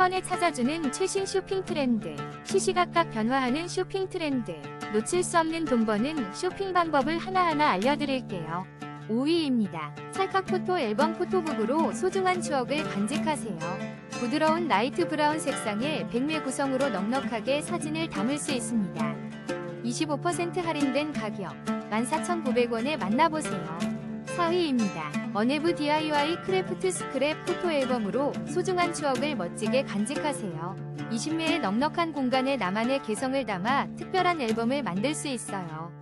번에 찾아주는 최신 쇼핑 트렌드, 시시각각 변화하는 쇼핑 트렌드, 놓칠 수 없는 돈 버는 쇼핑 방법을 하나하나 알려드릴게요. 5위입니다. 찰칵 포토 앨범 포토북으로 소중한 추억을 간직하세요. 부드러운 라이트 브라운 색상의 백매 구성으로 넉넉하게 사진을 담을 수 있습니다. 25% 할인된 가격 14,900원에 만나보세요. 4위입니다. 어네브 DIY 크래프트 스크랩 포토 앨범으로 소중한 추억을 멋지게 간직하세요. 20매의 넉넉한 공간에 나만의 개성을 담아 특별한 앨범을 만들 수 있어요.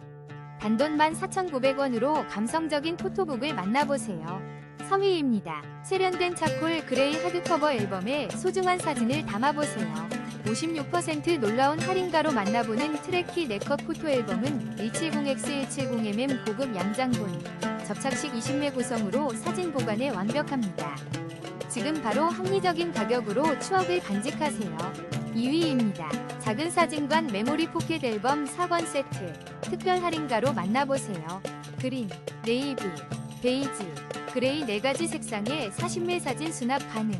단돈 14,900원으로 감성적인 포토북을 만나보세요. 3위입니다. 세련된 차콜 그레이 하드커버 앨범에 소중한 사진을 담아보세요. 56% 놀라운 할인가로 만나보는 트래키 네컷 포토 앨범은 170x170mm 고급 양장본, 접착식 20매 구성으로 사진 보관에 완벽합니다. 지금 바로 합리적인 가격으로 추억을 간직하세요. 2위입니다. 작은 사진관 메모리 포켓 앨범 4권 세트, 특별 할인가로 만나보세요. 그린, 네이비, 베이지, 그레이 4가지 색상의 40매 사진 수납 가능.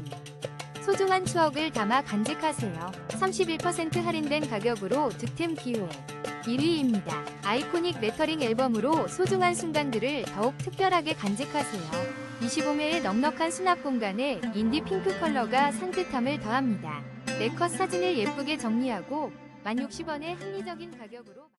소중한 추억을 담아 간직하세요. 31% 할인된 가격으로 득템 기회. 1위입니다. 아이코닉 레터링 앨범으로 소중한 순간들을 더욱 특별하게 간직하세요. 25매의 넉넉한 수납 공간에 인디 핑크 컬러가 산뜻함을 더합니다. 네컷 사진을 예쁘게 정리하고 1,060원의 합리적인 가격으로